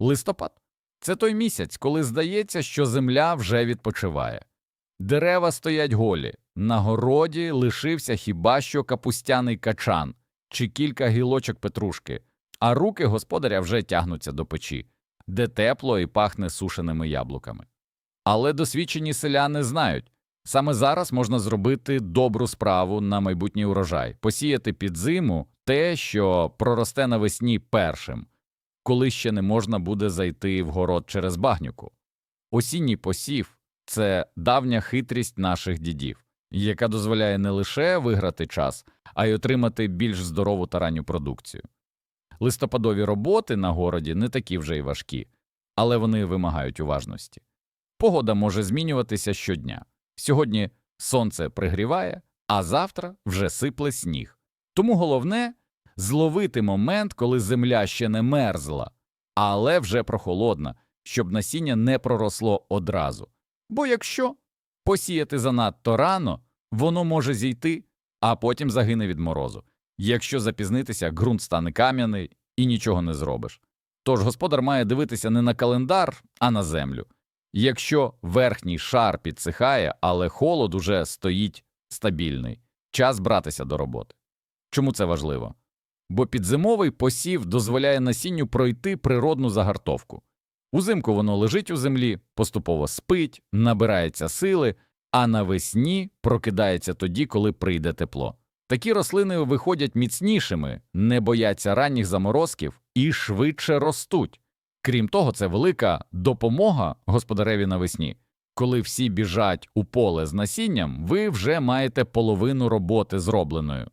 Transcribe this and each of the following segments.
Листопад це той місяць, коли здається, що земля вже відпочиває. Дерева стоять голі, на городі лишився хіба що капустяний качан чи кілька гілочок петрушки, а руки господаря вже тягнуться до печі, де тепло і пахне сушеними яблуками. Але досвідчені селяни знають, саме зараз можна зробити добру справу на майбутній урожай, посіяти під зиму те, що проросте навесні першим, коли ще не можна буде зайти в город через багнюку. Осінній посів це давня хитрість наших дідів, яка дозволяє не лише виграти час, а й отримати більш здорову та ранню продукцію. Листопадові роботи на городі не такі вже й важкі, але вони вимагають уважності. Погода може змінюватися щодня. Сьогодні сонце пригріває, а завтра вже сипле сніг. Тому головне зловити момент, коли земля ще не мерзла, але вже прохолодна, щоб насіння не проросло одразу. Бо якщо посіяти занадто рано, воно може зійти, а потім загине від морозу. Якщо запізнитися, ґрунт стане кам'яний і нічого не зробиш. Тож господар має дивитися не на календар, а на землю. Якщо верхній шар підсихає, але холод уже стоїть стабільний, час братися до роботи. Чому це важливо? Бо підзимовий посів дозволяє насінню пройти природну загартовку. Узимку воно лежить у землі, поступово спить, набирається сили, а навесні прокидається тоді, коли прийде тепло. Такі рослини виходять міцнішими, не бояться ранніх заморозків і швидше ростуть. Крім того, це велика допомога господареві навесні. Коли всі біжать у поле з насінням, ви вже маєте половину роботи зробленою.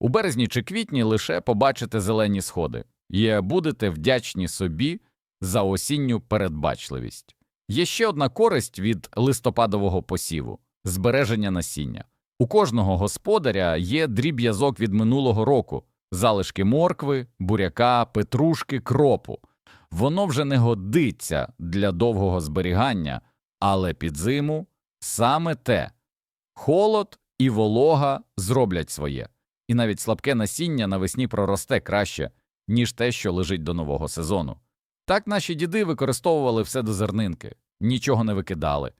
У березні чи квітні лише побачите зелені сходи і будете вдячні собі за осінню передбачливість. Є ще одна користь від листопадового посіву збереження насіння. У кожного господаря є дріб'язок від минулого року, залишки моркви, буряка, петрушки, кропу. Воно вже не годиться для довгого зберігання, але під зиму саме те холод і волога зроблять своє, і навіть слабке насіння навесні проросте краще, ніж те, що лежить до нового сезону. Так наші діди використовували все до зернинки, нічого не викидали.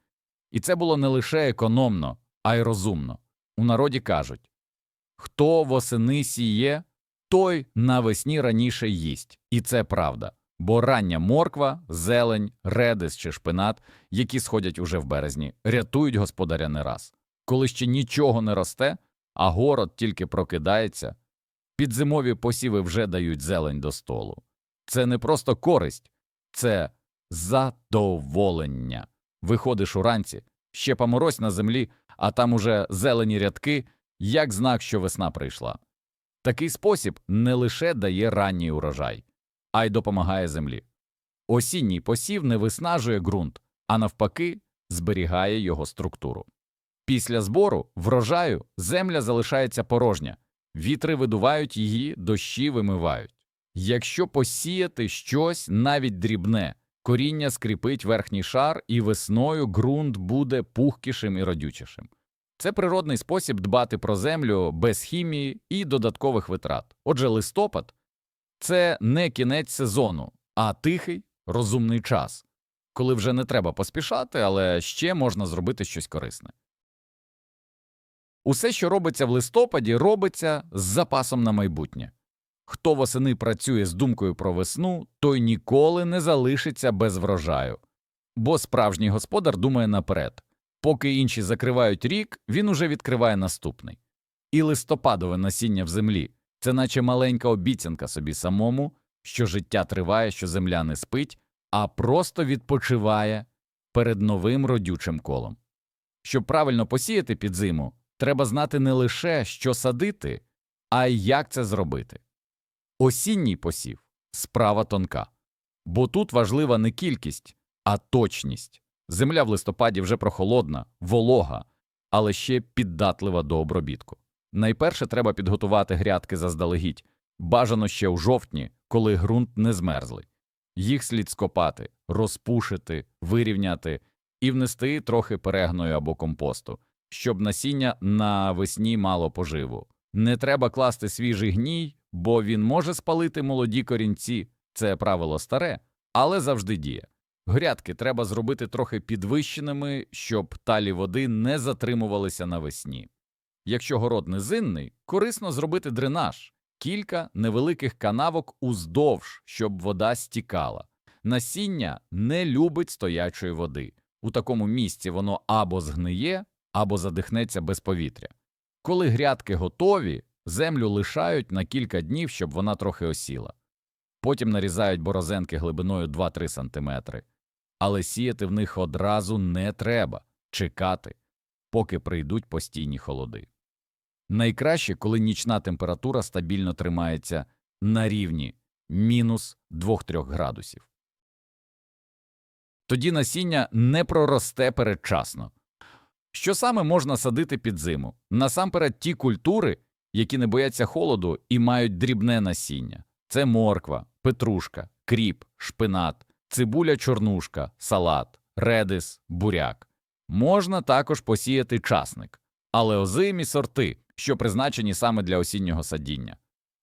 І це було не лише економно, а й розумно. У народі кажуть хто восени сіє, той навесні раніше їсть. І це правда. Бо рання морква, зелень, редис чи шпинат, які сходять уже в березні, рятують господаря не раз. Коли ще нічого не росте, а город тільки прокидається, підзимові посіви вже дають зелень до столу. Це не просто користь, це задоволення. Виходиш уранці, ще поморозь на землі, а там уже зелені рядки, як знак, що весна прийшла. Такий спосіб не лише дає ранній урожай, а й допомагає землі. Осінній посів не виснажує ґрунт, а навпаки, зберігає його структуру. Після збору врожаю земля залишається порожня, вітри видувають її, дощі вимивають. Якщо посіяти щось навіть дрібне, коріння скріпить верхній шар, і весною ґрунт буде пухкішим і родючішим. Це природний спосіб дбати про землю без хімії і додаткових витрат. Отже, листопад це не кінець сезону, а тихий, розумний час, коли вже не треба поспішати, але ще можна зробити щось корисне. Усе, що робиться в листопаді, робиться з запасом на майбутнє. Хто восени працює з думкою про весну, той ніколи не залишиться без врожаю, бо справжній господар думає наперед. Поки інші закривають рік, він уже відкриває наступний. І листопадове насіння в землі це наче маленька обіцянка собі самому, що життя триває, що земля не спить, а просто відпочиває перед новим родючим колом. Щоб правильно посіяти під зиму, треба знати не лише, що садити, а й як це зробити. Осінній посів справа тонка, бо тут важлива не кількість, а точність. Земля в листопаді вже прохолодна, волога, але ще піддатлива до обробітку. Найперше треба підготувати грядки заздалегідь, бажано ще у жовтні, коли ґрунт не змерзлий. Їх слід скопати, розпушити, вирівняти і внести трохи перегною або компосту, щоб насіння навесні мало поживу. Не треба класти свіжий гній, бо він може спалити молоді корінці. Це правило старе, але завжди діє. Грядки треба зробити трохи підвищеними, щоб талі води не затримувалися навесні. Якщо город низинний, корисно зробити дренаж, кілька невеликих канавок уздовж, щоб вода стікала. Насіння не любить стоячої води. У такому місці воно або згниє, або задихнеться без повітря. Коли грядки готові, землю лишають на кілька днів, щоб вона трохи осіла. Потім нарізають борозенки глибиною 2-3 см. Але сіяти в них одразу не треба чекати, поки прийдуть постійні холоди. Найкраще, коли нічна температура стабільно тримається на рівні мінус 2-3 градусів. Тоді насіння не проросте передчасно. Що саме можна садити під зиму? Насамперед ті культури, які не бояться холоду і мають дрібне насіння. Це морква, петрушка, кріп, шпинат, цибуля чорнушка, салат, редис, буряк. Можна також посіяти часник, але озимі сорти, що призначені саме для осіннього садіння.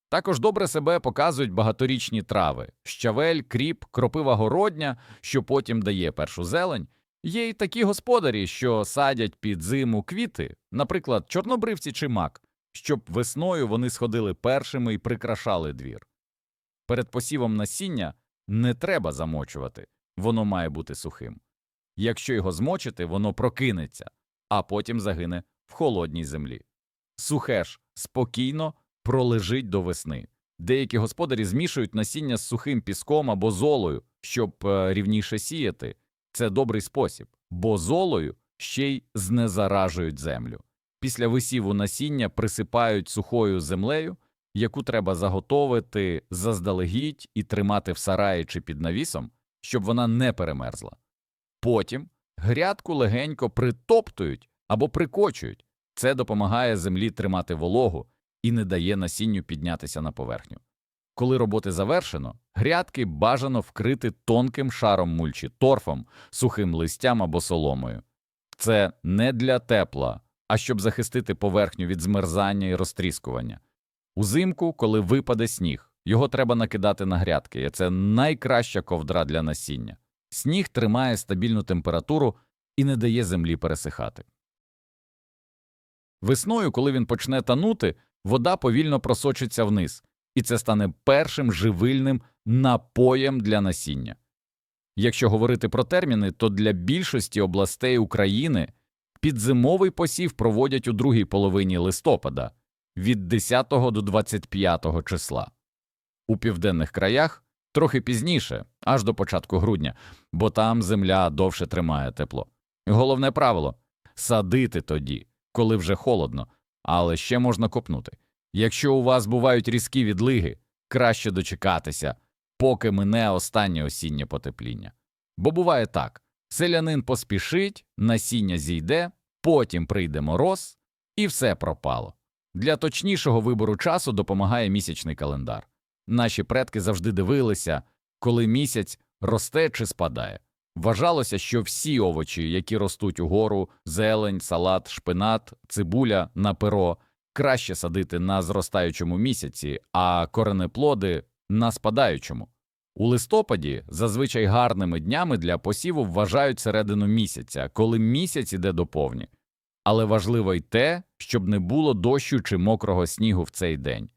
Також добре себе показують багаторічні трави – щавель, кріп, кропива городня, що потім дає першу зелень. Є й такі господарі, що садять під зиму квіти, наприклад, чорнобривці чи мак, щоб весною вони сходили першими і прикрашали двір. Перед посівом насіння не треба замочувати, воно має бути сухим. Якщо його змочити, воно прокинеться, а потім загине в холодній землі. Сухе ж спокійно пролежить до весни. Деякі господарі змішують насіння з сухим піском або золою, щоб е, рівніше сіяти. Це добрий спосіб, бо золою ще й знезаражують землю. Після висіву насіння присипають сухою землею, яку треба заготовити заздалегідь і тримати в сараї чи під навісом, щоб вона не перемерзла. Потім грядку легенько притоптують або прикочують. Це допомагає землі тримати вологу і не дає насінню піднятися на поверхню. Коли роботи завершено, грядки бажано вкрити тонким шаром мульчі, торфом, сухим листям або соломою. Це не для тепла, а щоб захистити поверхню від змерзання і розтріскування. Узимку, коли випаде сніг, його треба накидати на грядки, і це найкраща ковдра для насіння. Сніг тримає стабільну температуру і не дає землі пересихати. Весною, коли він почне танути, вода повільно просочиться вниз, і це стане першим живильним напоєм для насіння. Якщо говорити про терміни, то для більшості областей України підзимовий посів проводять у другій половині листопада від 10 до 25 числа. У південних краях трохи пізніше, аж до початку грудня, бо там земля довше тримає тепло. Головне правило садити тоді, коли вже холодно, але ще можна копнути. Якщо у вас бувають різкі відлиги, краще дочекатися, поки мине останнє осіннє потепління. Бо буває так селянин поспішить, насіння зійде, потім прийде мороз, і все пропало. Для точнішого вибору часу допомагає місячний календар. Наші предки завжди дивилися, коли місяць росте чи спадає. Вважалося, що всі овочі, які ростуть угору, зелень, салат, шпинат, цибуля на перо, краще садити на зростаючому місяці, а коренеплоди на спадаючому. У листопаді зазвичай гарними днями для посіву вважають середину місяця, коли місяць іде до повні. Але важливо й те, щоб не було дощу чи мокрого снігу в цей день.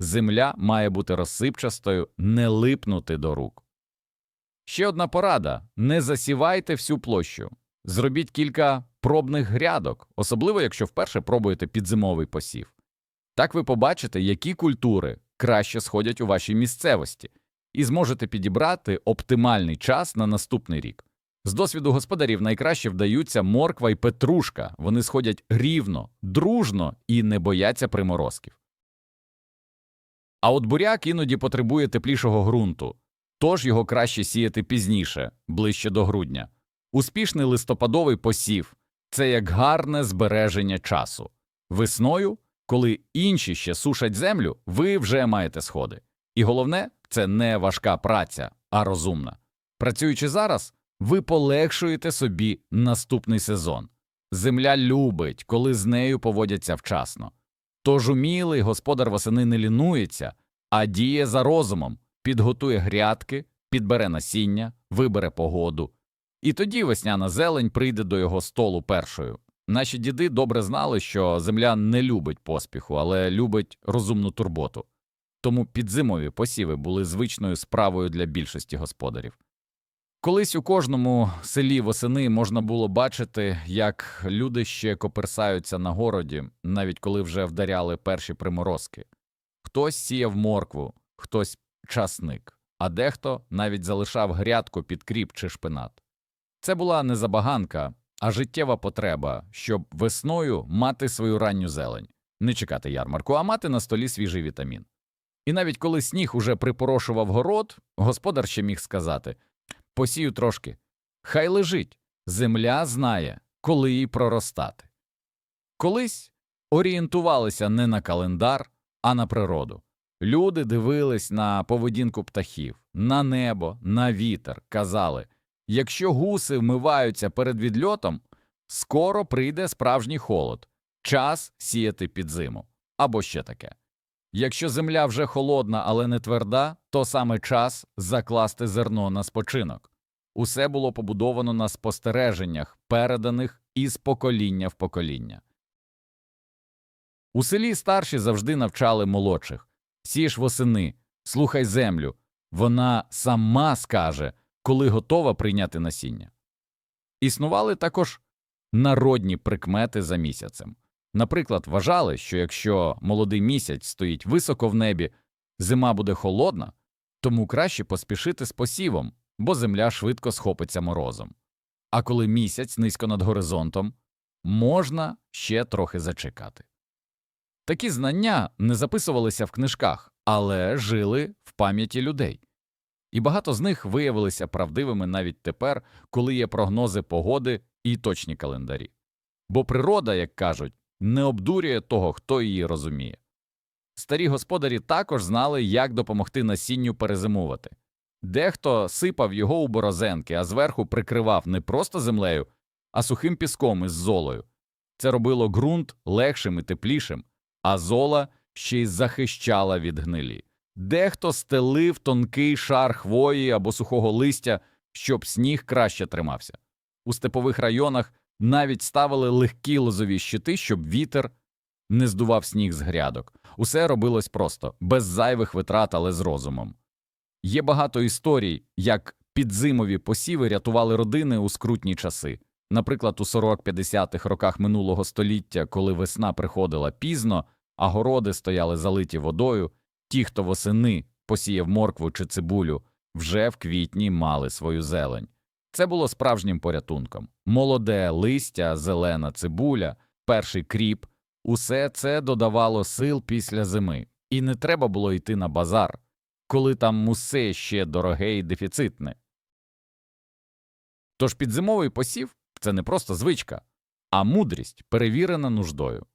Земля має бути розсипчастою, не липнути до рук. Ще одна порада не засівайте всю площу. Зробіть кілька пробних грядок, особливо якщо вперше пробуєте підзимовий посів. Так ви побачите, які культури краще сходять у вашій місцевості, і зможете підібрати оптимальний час на наступний рік. З досвіду господарів найкраще вдаються морква і петрушка, вони сходять рівно, дружно і не бояться приморозків. А от буряк іноді потребує теплішого ґрунту, тож його краще сіяти пізніше, ближче до грудня. Успішний листопадовий посів це як гарне збереження часу. Весною, коли інші ще сушать землю, ви вже маєте сходи. І головне, це не важка праця, а розумна. Працюючи зараз, ви полегшуєте собі наступний сезон. Земля любить, коли з нею поводяться вчасно. Тож умілий господар восени не лінується, а діє за розумом, підготує грядки, підбере насіння, вибере погоду. І тоді весняна зелень прийде до його столу першою. Наші діди добре знали, що земля не любить поспіху, але любить розумну турботу. Тому підзимові посіви були звичною справою для більшості господарів. Колись у кожному селі восени можна було бачити, як люди ще коперсаються на городі, навіть коли вже вдаряли перші приморозки. Хтось сіяв моркву, хтось часник, а дехто навіть залишав грядку під кріп чи шпинат. Це була не забаганка, а життєва потреба, щоб весною мати свою ранню зелень, не чекати ярмарку, а мати на столі свіжий вітамін. І навіть коли сніг уже припорошував город, господар ще міг сказати посію трошки, хай лежить, земля знає, коли їй проростати. Колись орієнтувалися не на календар, а на природу. Люди дивились на поведінку птахів, на небо, на вітер, казали якщо гуси вмиваються перед відльотом, скоро прийде справжній холод, час сіяти під зиму або ще таке. Якщо земля вже холодна, але не тверда, то саме час закласти зерно на спочинок. Усе було побудовано на спостереженнях, переданих із покоління в покоління. У селі старші завжди навчали молодших сіж восени, слухай землю, вона сама скаже, коли готова прийняти насіння. Існували також народні прикмети за місяцем. Наприклад, вважали, що якщо молодий місяць стоїть високо в небі, зима буде холодна, тому краще поспішити з посівом, бо земля швидко схопиться морозом. А коли місяць низько над горизонтом, можна ще трохи зачекати. Такі знання не записувалися в книжках, але жили в пам'яті людей. І багато з них виявилися правдивими навіть тепер, коли є прогнози погоди і точні календарі. Бо природа, як кажуть, не обдурює того, хто її розуміє. Старі господарі також знали, як допомогти насінню перезимувати. Дехто сипав його у борозенки, а зверху прикривав не просто землею, а сухим піском із золою. Це робило ґрунт легшим і теплішим, а зола ще й захищала від гнилі. Дехто стелив тонкий шар хвої або сухого листя, щоб сніг краще тримався. У степових районах навіть ставили легкі лозові щити, щоб вітер не здував сніг з грядок. Усе робилось просто, без зайвих витрат, але з розумом. Є багато історій, як підзимові посіви рятували родини у скрутні часи. Наприклад, у 40-50-х роках минулого століття, коли весна приходила пізно, а городи стояли залиті водою, ті, хто восени посіяв моркву чи цибулю, вже в квітні мали свою зелень. Це було справжнім порятунком. Молоде листя, зелена цибуля, перший кріп усе це додавало сил після зими, і не треба було йти на базар, коли там усе ще дороге і дефіцитне. Тож підзимовий посів це не просто звичка, а мудрість, перевірена нуждою.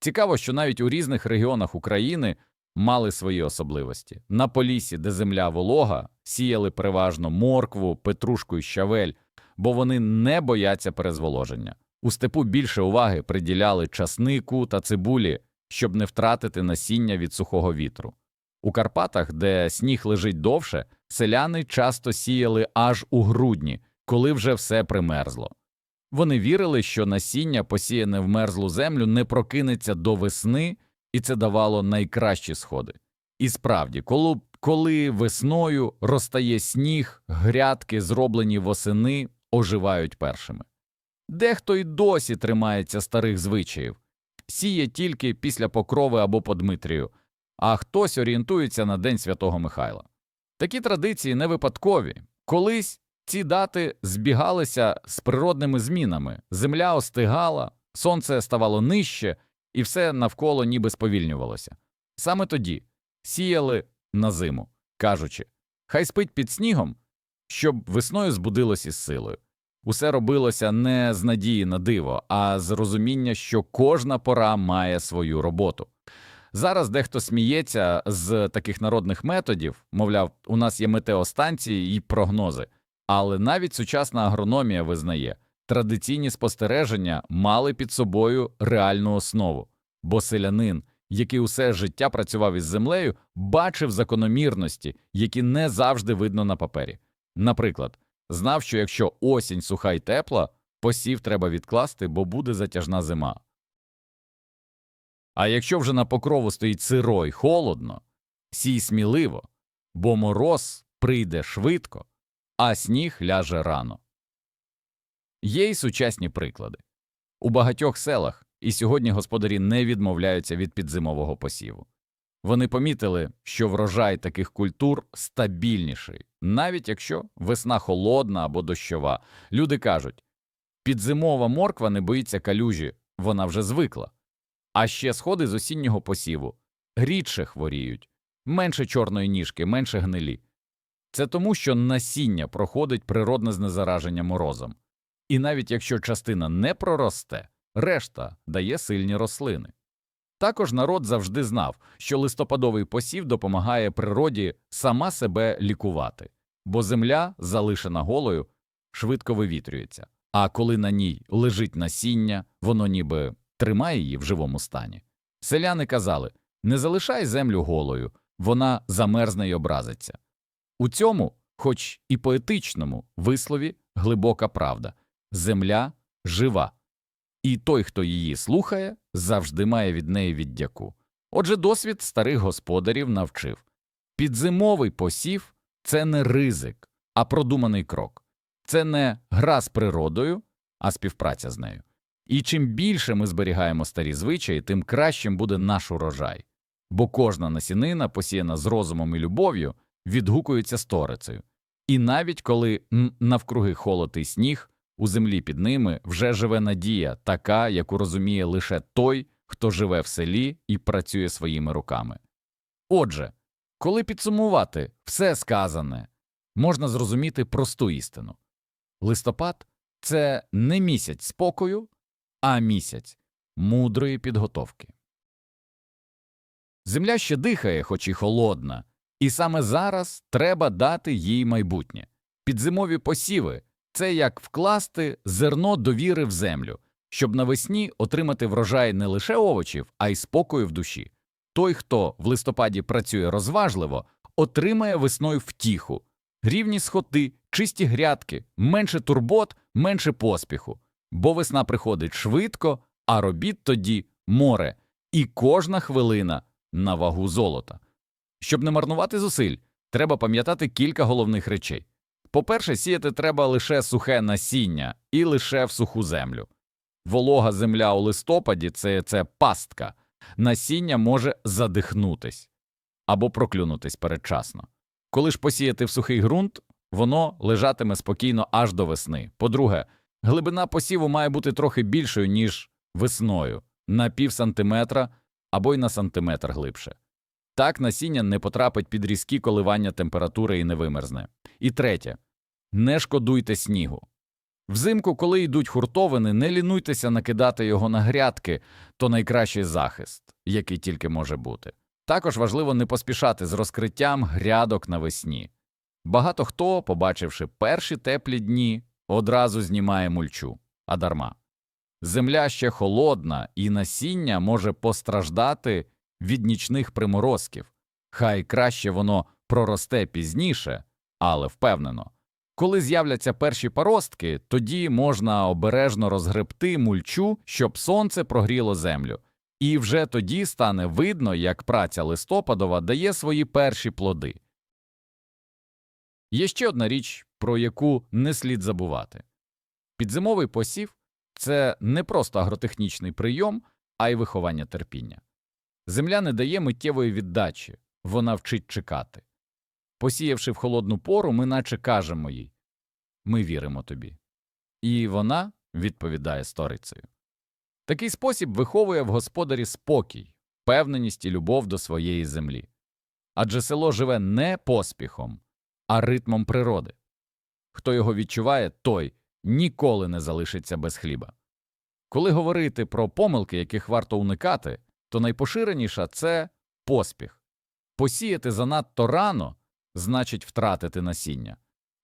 Цікаво, що навіть у різних регіонах України мали свої особливості. На полісі, де земля волога, сіяли переважно моркву, петрушку і щавель, бо вони не бояться перезволоження. У степу більше уваги приділяли часнику та цибулі, щоб не втратити насіння від сухого вітру. У Карпатах, де сніг лежить довше, селяни часто сіяли аж у грудні, коли вже все примерзло. Вони вірили, що насіння, посіяне в мерзлу землю, не прокинеться до весни, і це давало найкращі сходи. І справді, коли, коли весною розтає сніг, грядки, зроблені восени, оживають першими. Дехто й досі тримається старих звичаїв, сіє тільки після покрови або по Дмитрію, а хтось орієнтується на День Святого Михайла. Такі традиції не випадкові. Колись ці дати збігалися з природними змінами земля остигала, сонце ставало нижче, і все навколо ніби сповільнювалося. Саме тоді сіяли на зиму, кажучи хай спить під снігом, щоб весною збудилось із силою. Усе робилося не з надії на диво, а з розуміння, що кожна пора має свою роботу. Зараз дехто сміється з таких народних методів, мовляв, у нас є метеостанції і прогнози, але навіть сучасна агрономія визнає, традиційні спостереження мали під собою реальну основу, бо селянин, який усе життя працював із землею, бачив закономірності, які не завжди видно на папері. Наприклад, знав, що якщо осінь суха й тепла, посів треба відкласти, бо буде затяжна зима. А якщо вже на покрову стоїть сиро й холодно, сій сміливо, бо мороз прийде швидко, а сніг ляже рано. Є й сучасні приклади. У багатьох селах і сьогодні господарі не відмовляються від підзимового посіву. Вони помітили, що врожай таких культур стабільніший, навіть якщо весна холодна або дощова. Люди кажуть, підзимова морква не боїться калюжі, вона вже звикла. А ще сходи з осіннього посіву рідше хворіють, менше чорної ніжки, менше гнилі. Це тому, що насіння проходить природне знезараження морозом. І навіть якщо частина не проросте, решта дає сильні рослини. Також народ завжди знав, що листопадовий посів допомагає природі сама себе лікувати, бо земля, залишена голою, швидко вивітрюється, а коли на ній лежить насіння, воно ніби тримає її в живому стані. Селяни казали не залишай землю голою, вона замерзне й образиться. У цьому, хоч і поетичному, вислові глибока правда земля жива, і той, хто її слухає, завжди має від неї віддяку. Отже, досвід старих господарів навчив підзимовий посів це не ризик, а продуманий крок, це не гра з природою, а співпраця з нею. І чим більше ми зберігаємо старі звичаї, тим кращим буде наш урожай, бо кожна насінина, посіяна з розумом і любов'ю, відгукується сторицею. І навіть коли навкруги холод і сніг, у землі під ними вже живе надія, така, яку розуміє лише той, хто живе в селі і працює своїми руками. Отже, коли підсумувати все сказане, можна зрозуміти просту істину листопад це не місяць спокою, а місяць мудрої підготовки. Земля ще дихає, хоч і холодна, і саме зараз треба дати їй майбутнє. Підзимові посіви це як вкласти зерно довіри в землю, щоб навесні отримати врожай не лише овочів, а й спокою в душі. Той, хто в листопаді працює розважливо, отримає весною втіху, рівні сходи, чисті грядки, менше турбот, менше поспіху, бо весна приходить швидко, а робіт тоді море, і кожна хвилина на вагу золота. Щоб не марнувати зусиль, треба пам'ятати кілька головних речей. По-перше, сіяти треба лише сухе насіння і лише в суху землю. Волога земля у листопаді це, це пастка, насіння може задихнутись або проклюнутись передчасно. Коли ж посіяти в сухий ґрунт, воно лежатиме спокійно аж до весни. По-друге, глибина посіву має бути трохи більшою, ніж весною, на пів сантиметра або й на сантиметр глибше. Так насіння не потрапить під різкі коливання температури і не вимерзне. І третє не шкодуйте снігу. Взимку, коли йдуть хуртовини, не лінуйтеся накидати його на грядки, то найкращий захист, який тільки може бути. Також важливо не поспішати з розкриттям грядок навесні. Багато хто, побачивши перші теплі дні, одразу знімає мульчу, а дарма. Земля ще холодна, і насіння може постраждати від нічних приморозків. Хай краще воно проросте пізніше, але впевнено. Коли з'являться перші паростки, тоді можна обережно розгребти мульчу, щоб сонце прогріло землю, і вже тоді стане видно, як праця листопадова дає свої перші плоди. Є ще одна річ, про яку не слід забувати підзимовий посів це не просто агротехнічний прийом, а й виховання терпіння. Земля не дає миттєвої віддачі, вона вчить чекати. Посіявши в холодну пору, ми наче кажемо їй ми віримо тобі. І вона відповідає сторицею. Такий спосіб виховує в господарі спокій, впевненість і любов до своєї землі. Адже село живе не поспіхом, а ритмом природи. Хто його відчуває, той ніколи не залишиться без хліба. Коли говорити про помилки, яких варто уникати, то найпоширеніша це поспіх. Посіяти занадто рано значить втратити насіння.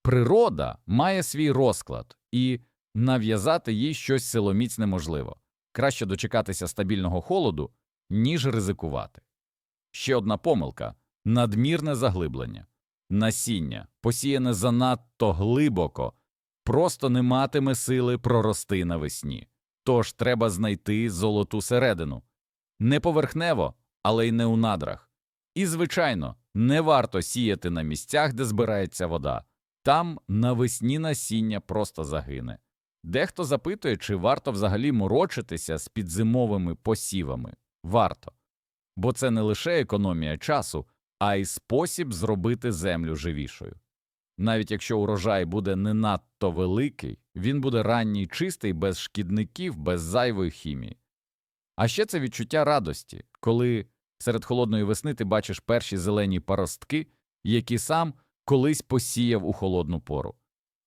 Природа має свій розклад, і нав'язати їй щось силоміць неможливо. Краще дочекатися стабільного холоду, ніж ризикувати. Ще одна помилка надмірне заглиблення. Насіння, посіяне занадто глибоко, просто не матиме сили прорости навесні. Тож треба знайти золоту середину. Не поверхнево, але й не у надрах. І, звичайно, не варто сіяти на місцях, де збирається вода. Там навесні насіння просто загине. Дехто запитує, чи варто взагалі морочитися з підзимовими посівами. Варто. Бо це не лише економія часу, а й спосіб зробити землю живішою. Навіть якщо урожай буде не надто великий, він буде ранній чистий, без шкідників, без зайвої хімії. А ще це відчуття радості, коли серед холодної весни ти бачиш перші зелені паростки, які сам колись посіяв у холодну пору.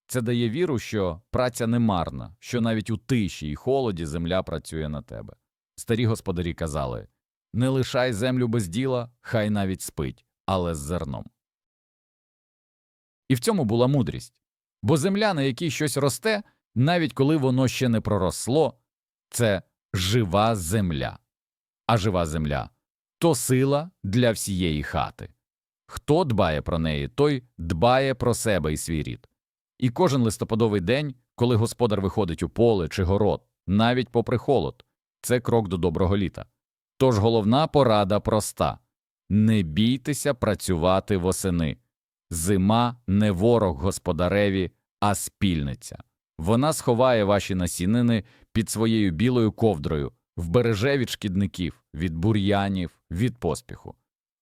Це дає віру, що праця не марна, що навіть у тиші і холоді земля працює на тебе. Старі господарі казали не лишай землю без діла, хай навіть спить, але з зерном. І в цьому була мудрість. Бо земля, на якій щось росте, навіть коли воно ще не проросло, це жива земля. А жива земля то сила для всієї хати. Хто дбає про неї, той дбає про себе і свій рід. І кожен листопадовий день, коли господар виходить у поле чи город, навіть попри холод, це крок до доброго літа. Тож головна порада проста не бійтеся працювати восени. Зима не ворог господареві, а спільниця. Вона сховає ваші насінини під своєю білою ковдрою, вбереже від шкідників, від бур'янів, від поспіху.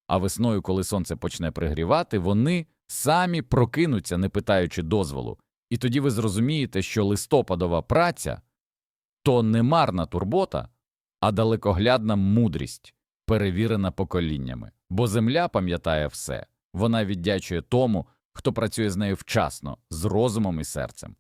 А весною, коли сонце почне пригрівати, вони самі прокинуться, не питаючи дозволу. І тоді ви зрозумієте, що листопадова праця то не марна турбота, а далекоглядна мудрість, перевірена поколіннями. Бо земля пам'ятає все, вона віддячує тому, хто працює з нею вчасно, з розумом і серцем.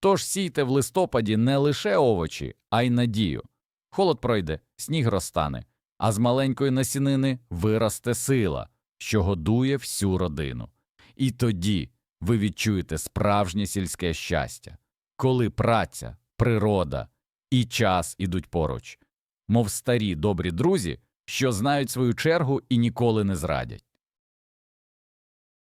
Тож сійте в листопаді не лише овочі, а й надію. Холод пройде, сніг розтане, а з маленької насінини виросте сила, що годує всю родину. І тоді ви відчуєте справжнє сільське щастя, коли праця, природа і час ідуть поруч, мов старі добрі друзі, що знають свою чергу і ніколи не зрадять.